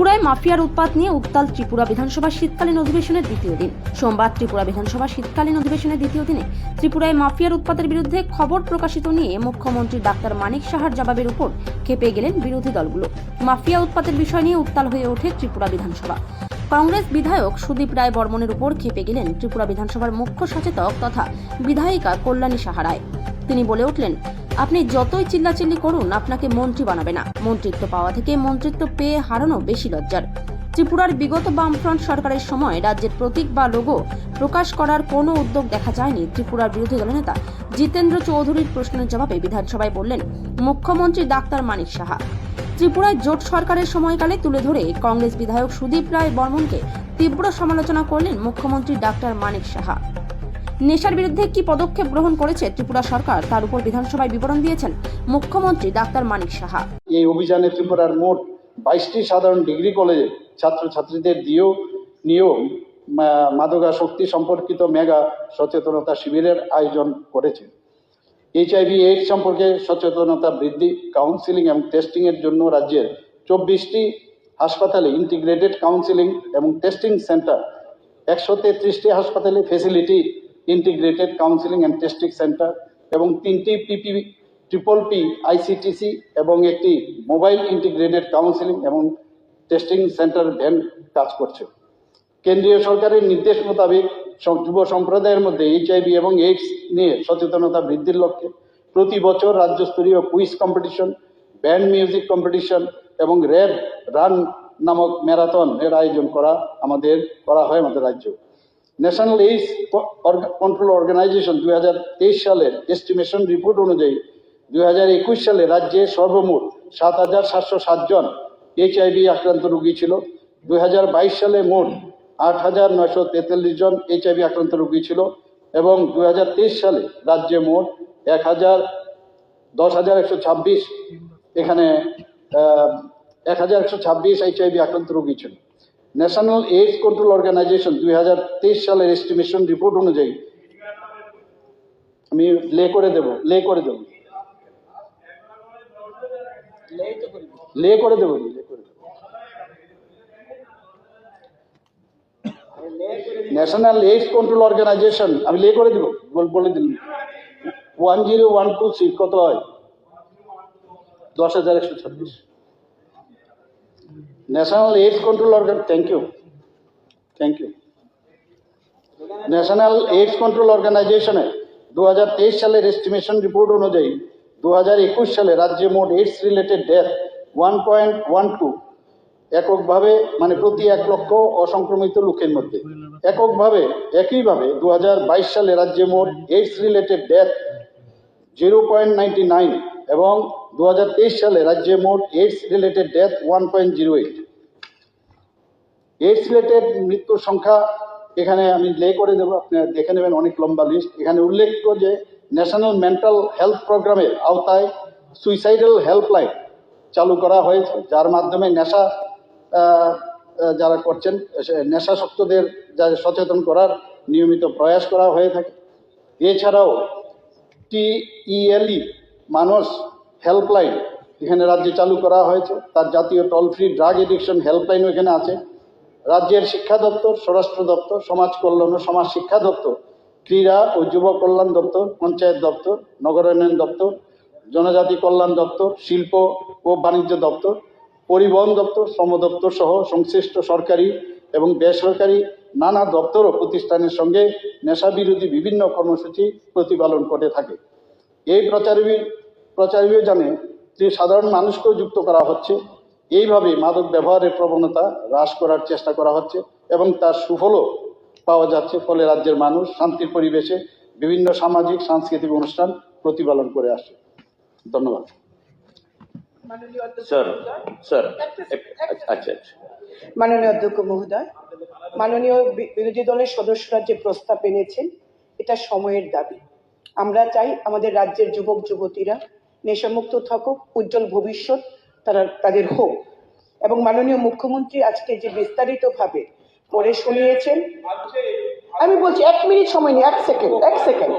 ত্রিপুরায় মাফিয়ার উৎপাত নিয়ে উত্তাল ত্রিপুরা বিধানসভা শীতকালীন অধিবেশনের দ্বিতীয় দিন। সোমবার ত্রিপুরা বিধানসভা শীতকালীন অধিবেশনের দ্বিতীয় দিনে ত্রিপুরায় মাফিয়ার উৎপাতের বিরুদ্ধে খবর প্রকাশিত নিয়ে মুখ্যমন্ত্রী ডাক্তার মানিক সাহার জবাবের উপর খেপে গেলেন বিরোধী দলগুলো। মাফিয়া উৎপাতের বিষয় নিয়ে উত্তাল হয়ে ওঠে ত্রিপুরা বিধানসভা। কংগ্রেস বিধায়ক সুদীপ রায় বর্মনের উপর খেপে গেলেন ত্রিপুরা বিধানসভার মুখ্য সচেতক তথা বিধায়িকা কল্যাণী সাহারায় তিনি বলে উঠলেন আপনি যতই চিল্লাচিল্লি করুন, আপনাকে মন্ত্রী বানাবে না। মন্ত্রিত্ব পাওয়া থেকে মন্ত্রিত্ব পেয়ে হারানো বেশি লজ্জার। ত্রিপুরার বিগত বামফ্রন্ট সরকারের সময় রাজ্যের প্রতীক বা লোগো প্রকাশ করার কোনো উদ্যোগ দেখা যায়নি ত্রিপুরার বিরোধী দলনেতা জিতেন্দ্র চৌধুরীর প্রশ্নের জবাবে বিধানসভায় বললেন, মুখ্যমন্ত্রী ডাক্তার মানিক সাহা। ত্রিপুরায় জোট সরকারের সময়কালে তুলে ধরে কংগ্রেস বিধায়ক সুদীপ রায় বর্মনকে তীব্র সমালোচনা করলেন মুখ্যমন্ত্রী ডাক্তার মানিক সাহা। নেশার বিরুদ্ধে কি পদক্ষেপ গ্রহণ করেছে ত্রিপুরা সরকার? তার উপর বিধানসভায় বিবরণ দিয়েছেন মুখ্যমন্ত্রী ডাক্তার মানিক সাহা। এই অভিযানে ত্রিপুরার মোট বাইশটি সাধারণ ডিগ্রি কলেজে ছাত্রছাত্রীদের দিয়েও নিয়েও মাদকাসক্তি সম্পর্কিত মেগা সচেতনতা শিবিরের আয়োজন করেছে। এইচআইভি, এইডস সম্পর্কে সচেতনতা বৃদ্ধি, কাউন্সিলিং এবং টেস্টিংয়ের জন্য রাজ্যের চব্বিশটি হাসপাতালে ইন্টিগ্রেটেড কাউন্সিলিং এবং টেস্টিং সেন্টার, একশো তেত্রিশটি হাসপাতালে facility integrated counselling and testing centre এবং তিনটি পিপি ট্রিপল পি আইসিটিসি এবং একটি মোবাইল ইন্টিগ্রেটেড কাউন্সিলিং এবং টেস্টিং সেন্টার ভ্যান কাজ করছে। কেন্দ্রীয় সরকারের নির্দেশ মোতাবেক যুব সম্প্রদায়ের মধ্যে এইচআইভি এবং এইডস নিয়ে সচেতনতা বৃদ্ধির লক্ষ্যে প্রতি বছর রাজ্যস্তরীয় quiz competition, band music competition এবং রেড রান নামক ম্যারাথন এর আয়োজন করা, আমাদের করা হয় আমাদের রাজ্য। ন্যাশনাল এইডস কন্ট্রোল অর্গানাইজেশন দুই হাজার তেইশ সালের এস্টিমেশন রিপোর্ট অনুযায়ী দুই হাজার একুশ সালে রাজ্যে সর্বমোট সাত হাজার সাতশো সাতজন এইচআইভি আক্রান্ত রোগী ছিল। দুই হাজার বাইশ সালে মোট আট হাজার নয়শো তেতাল্লিশ জন এইচআইভি আক্রান্ত রোগী ছিল এবং দুই হাজার তেইশ সালে রাজ্যে মোট এক হাজার দশ হাজার একশো ছাব্বিশ এখানে এক হাজার একশো ছাব্বিশ এইচআইভি আক্রান্ত রোগী ছিল। ন্যাশনাল এইডস কন্ট্রোল অর্গানাইজেশন দুই হাজার তেইশ সালের এস্টিমেশন রিপোর্ট অনুযায়ী। আমি লে করে দেব লে করে দেব। লে করে দেবো ন্যাশনাল এইডস কন্ট্রোল অর্গানাইজেশন আমি লে করে দেবো, বলে দিলাম। One zero one two six কত হয়? দশ হাজার একশো ছাব্বিশ। National AIDS control organ thank you thank you national AIDS control অর্গানাইজেশনে দু হাজার তেইশ সালের এস্টিমেশন রিপোর্ট অনুযায়ী দু হাজার একুশ সালে রাজ্যে মোট AIDS related death one point one two এককভাবে মানে প্রতি এক লক্ষ অসংক্রমিত লোকের মধ্যে। এককভাবে, একইভাবে দু হাজার বাইশ সালে রাজ্যে মোট AIDS related death zero point ninety nine এবং দু হাজার তেইশ সালে রাজ্যে মোট AIDS related death one point zero eight AIDS related মৃত্যুর সংখ্যা এখানে আমি লে করে দেবো, আপনি দেখে নেবেন, অনেক লম্বা লিস্ট এখানে উল্লেখ্য যে ন্যাশনাল মেন্টাল হেলথ প্রোগ্রামের আওতায় সুইসাইডাল হেল্পলাইন চালু করা হয়েছে, যার মাধ্যমে নেশা যারা করছেন নেশাসক্তদের যা সচেতন করার নিয়মিত প্রয়াস করা হয়ে থাকে। এছাড়াও টিইএলই মানস হেল্পলাইন এখানে রাজ্যে চালু করা হয়েছে। তার জাতীয় টোল ফ্রি ড্রাগ এডিকশন হেল্পলাইনও এখানে আছে। রাজ্যের শিক্ষা দপ্তর, স্বরাষ্ট্র দপ্তর, সমাজ কল্যাণ ও সমাজ শিক্ষা দপ্তর, ক্রীড়া ও যুব কল্যাণ দপ্তর, পঞ্চায়েত দপ্তর নগরায়ণ দপ্তর, জনজাতি কল্যাণ দপ্তর, শিল্প ও বাণিজ্য দপ্তর, পরিবহন দপ্তর, শ্রম দপ্তর সহ সংশ্লিষ্ট সরকারি এবং বেসরকারি নানা দপ্তর ও প্রতিষ্ঠানের সঙ্গে নেশা বিরোধী বিভিন্ন কর্মসূচি প্রতিপালন করে থাকে। এই প্রচারী প্রচারাভিযানে যে সাধারণ মানুষকেও যুক্ত করা হচ্ছে। এইভাবে মাদক ব্যবহারের প্রবণতা হ্রাস করার চেষ্টা করা হচ্ছে এবং তার সুফলও পাওয়া যাচ্ছে ফলে রাজ্যের মানুষ শান্তির পরিবেশে বিভিন্ন সামাজিক সাংস্কৃতিক অনুষ্ঠান প্রতিপালন করে আসে ধন্যবাদ। মাননীয় অধ্যক্ষ স্যার আচ্ছা আচ্ছা। মাননীয় অধ্যক্ষ মহোদয় মাননীয় বিরোধী দলের সদস্যরা যে প্রস্তাব এনেছেন এটা সময়ের দাবি। আমরা চাই আমাদের রাজ্যের যুবক যুবতীরা নেশামুক্ত থাকুক, উজ্জ্বল ভবিষ্যৎ, তারা তাদের হোক। এবং মাননীয় মুখ্যমন্ত্রী আজকে যে বিস্তারিতভাবে পড়ে শুনিয়েছেন, আমি বলছি, এক মিনিট সময় নিই, এক সেকেন্ড এক সেকেন্ড।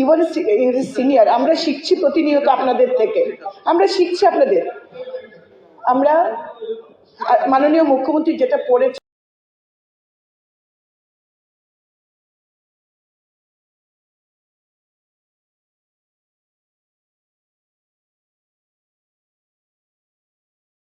ইউর সিনিয়র, আমরা শিখছি প্রতিনিয়ত আপনাদের থেকে। আমরা শিখছি আপনাদের। আমরা মাননীয় মুখ্যমন্ত্রী যেটা পড়েছেন